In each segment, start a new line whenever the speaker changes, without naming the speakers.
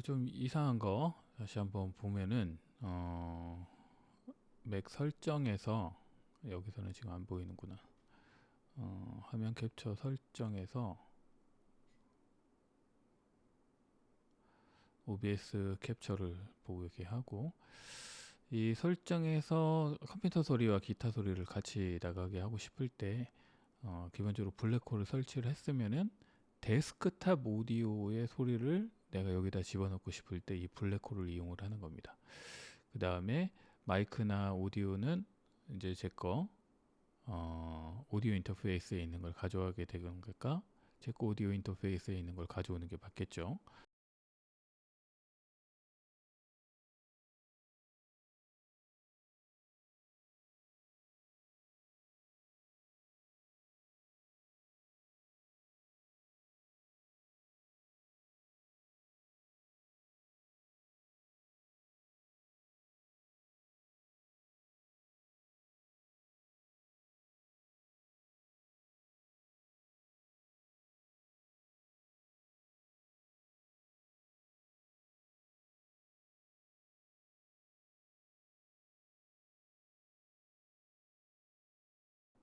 어, 좀 이상한 거 다시 한번 보면은 어, 맥 설정에서 여기서는 지금 안 보이는구나. 어, 화면 캡처 설정에서 OBS 캡처를 이렇게 하고 이 설정에서 컴퓨터 소리와 기타 소리를 같이 나가게 하고 싶을 때 어, 기본적으로 블랙홀을 설치를 했으면은 데스크탑 오디오의 소리를 내가 여기다 집어넣고 싶을 때 이 블랙홀을 이용을 하는 겁니다. 그 다음에 마이크나 오디오는 이제 제거 어, 오디오 인터페이스에 있는 걸 가져가게 되는 걸까? 제거 오디오 인터페이스에 있는 걸 가져오는 게 맞겠죠.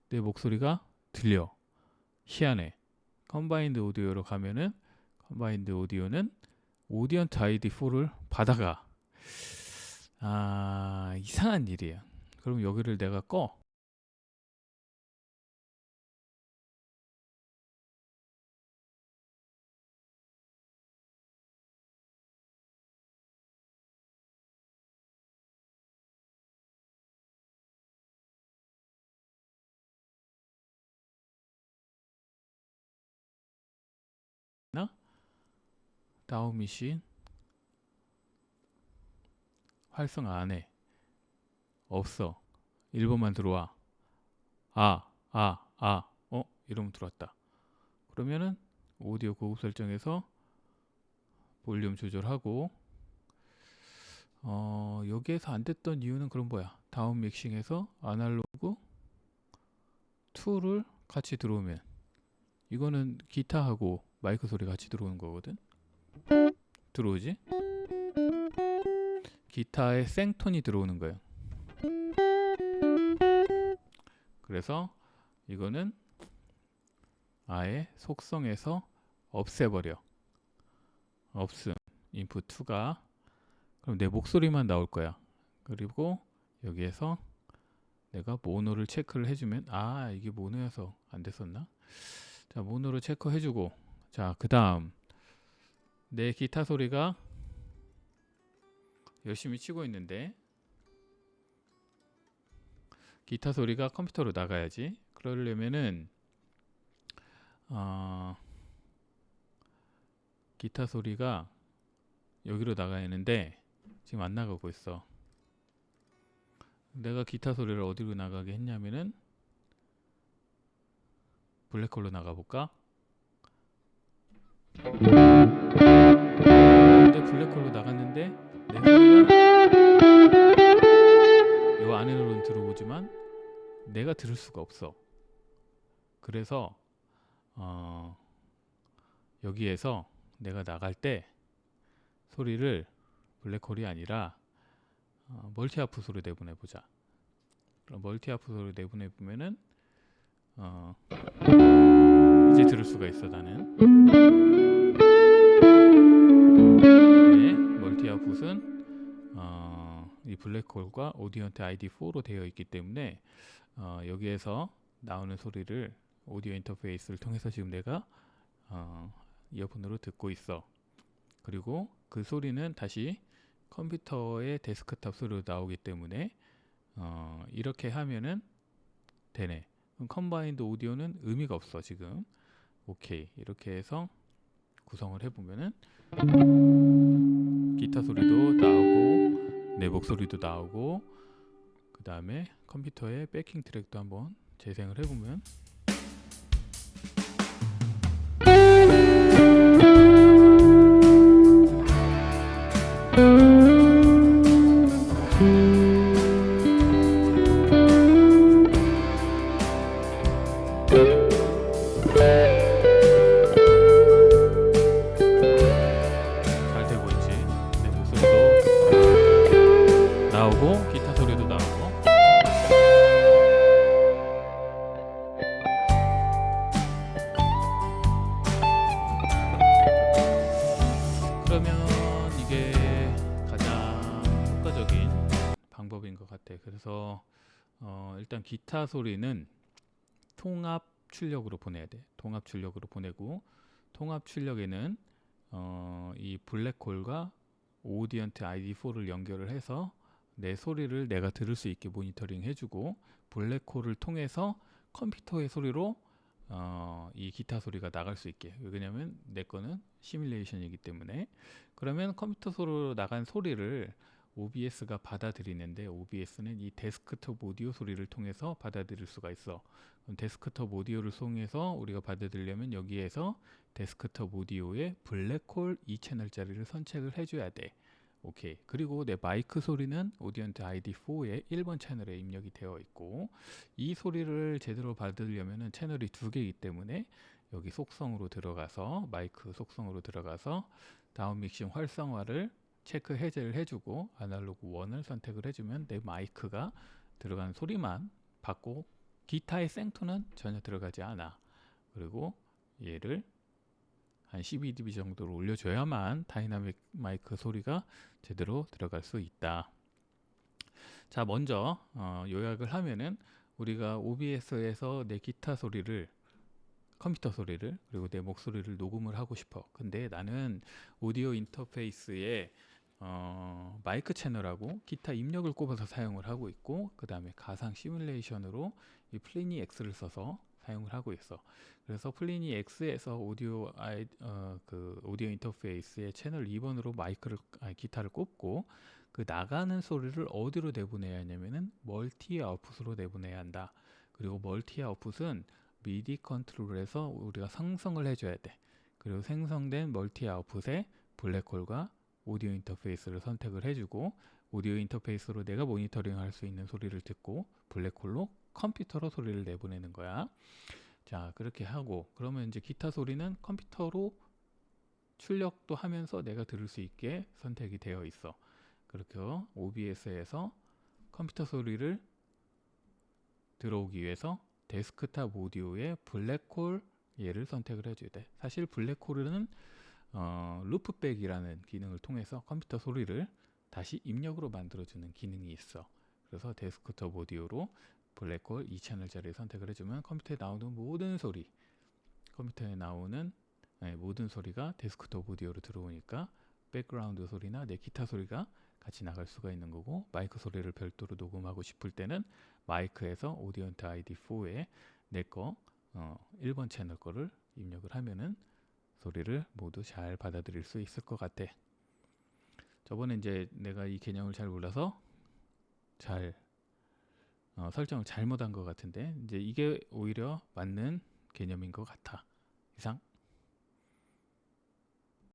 내 목소리가 들려. 희한해. 컴바인드 오디오로 가면은 컴바인드 오디오는 오디언트 아이디 4를 받아가. 아, 이상한 일이야. 그럼 여기를 내가 꺼. 다운미신 활성화 안 해. 없어. 1번만 들어와. 아, 아, 아, 어? 이러면 들어왔다. 그러면은 오디오 고급 설정에서 볼륨 조절하고 어, 여기에서 안 됐던 이유는 그런 거야. 다운 믹싱에서 아날로그 2를 같이 들어오면 이거는 기타하고 마이크 소리 같이 들어오는 거거든. 들어오지? 기타의 생톤이 들어오는 거예요. 그래서 이거는 아예 속성에서 없애버려. 없음. 인풋 2가 그럼 내 목소리만 나올 거야. 그리고 여기에서 내가 모노를 체크를 해주면 아 이게 모노여서 안 됐었나? 자 모노를 체크해주고 자 그 다음 내 기타 소리가 열심히 치고 있는데 기타 소리가 컴퓨터로 나가야지. 그러려면은 어, 기타 소리가 여기로 나가야 하는데 지금 안 나가고 있어. 내가 기타 소리를 어디로 나가게 했냐면은 블랙홀로 나가볼까? 블랙홀로 나갔는데 내 소리가 요 안으로는 들어오지만 내가 들을 수가 없어. 그래서 어 여기에서 내가 나갈 때 소리를 블랙홀이 아니라 어 멀티아프 소리 내보내 보자. 그럼 멀티아프 소리 내보내 보면은 어 이제 들을 수가 있어 나는. 어, 이 블랙홀과 오디언트 아이디 4로 되어 있기 때문에 어, 여기에서 나오는 소리를 오디오 인터페이스를 통해서 지금 내가 어, 이어폰으로 듣고 있어. 그리고 그 소리는 다시 컴퓨터의 데스크탑 소리로 나오기 때문에 어, 이렇게 하면은 되네. 그럼 컴바인드 오디오는 의미가 없어 지금. 오케이 이렇게 해서 구성을 해보면은 기타 소리도 나오고 내 목소리도 나오고 그 다음에 컴퓨터의 백킹 트랙도 한번 재생을 해보면. 잘되 나오고 기타 소리도 나오고 그러면 이게 가장 효과적인 방법인 것 같아. 그래서 어, 일단 기타 소리는 통합 출력으로 보내야 돼. 통합 출력으로 보내고 통합 출력에는 어, 이 블랙홀과 오디언트 ID4를 연결을 해서 내 소리를 내가 들을 수 있게 모니터링 해주고 블랙홀을 통해서 컴퓨터의 소리로 어, 이 기타 소리가 나갈 수 있게 왜냐면 내 거는 시뮬레이션이기 때문에 그러면 컴퓨터로 나간 소리를 OBS가 받아들이는데 OBS는 이 데스크톱 오디오 소리를 통해서 받아들일 수가 있어. 그럼 데스크톱 오디오를 통해서 우리가 받아들이려면 여기에서 데스크톱 오디오에 블랙홀 2채널짜리를 선택을 해줘야 돼. 오케이. 그리고 내 마이크 소리는 오디언트 ID4의 1번 채널에 입력이 되어 있고 이 소리를 제대로 받으려면은 채널이 두 개이기 때문에 여기 속성으로 들어가서 마이크 속성으로 들어가서 다운 믹싱 활성화를 체크 해제를 해주고 아날로그 1을 선택을 해주면 내 마이크가 들어간 소리만 받고 기타의 생투는 전혀 들어가지 않아. 그리고 얘를 한 12dB 정도로 올려줘야만 다이나믹 마이크 소리가 제대로 들어갈 수 있다. 자, 먼저 어, 요약을 하면은 우리가 OBS에서 내 기타 소리를 컴퓨터 소리를 그리고 내 목소리를 녹음을 하고 싶어. 근데 나는 오디오 인터페이스에 어, 마이크 채널하고 기타 입력을 꼽아서 사용을 하고 있고 그 다음에 가상 시뮬레이션으로 이 플리니 X를 써서 사용을 하고 있어. 그래서 플리니 X에서 오디오 아이, 어, 그 오디오 인터페이스의 채널 2번으로 마이크를 아니, 기타를 꼽고 그 나가는 소리를 어디로 내보내야 하냐면은 멀티 아웃풋으로 내보내야 한다. 그리고 멀티 아웃풋은 미디 컨트롤에서 우리가 생성을 해줘야 돼. 그리고 생성된 멀티 아웃풋에 블랙홀과 오디오 인터페이스를 선택을 해주고 오디오 인터페이스로 내가 모니터링 할 수 있는 소리를 듣고 블랙홀로 컴퓨터로 소리를 내보내는 거야. 자 그렇게 하고 그러면 이제 기타 소리는 컴퓨터로 출력도 하면서 내가 들을 수 있게 선택이 되어 있어. 그렇게 OBS에서 컴퓨터 소리를 들어오기 위해서 데스크탑 오디오의 블랙홀 얘를 선택을 해줘야 돼. 사실 블랙홀은 어, 루프백이라는 기능을 통해서 컴퓨터 소리를 다시 입력으로 만들어주는 기능이 있어. 그래서 데스크톱 오디오로 블랙홀 2채널짜리 선택을 해주면 컴퓨터에 나오는 모든 소리, 컴퓨터에 나오는 네, 모든 소리가 데스크톱 오디오로 들어오니까 백그라운드 소리나 내 기타 소리가 같이 나갈 수가 있는 거고 마이크 소리를 별도로 녹음하고 싶을 때는 마이크에서 오디언트 ID4에 내거 어, 1번 채널 거를 입력을 하면은 소리를 모두 잘 받아들일 수 있을 것 같아. 저번에 이제 내가 이 개념을 잘 몰라서 잘 어, 설정을 잘못한 것 같은데 이제 이게 오히려 맞는 개념인 것 같아. 이상.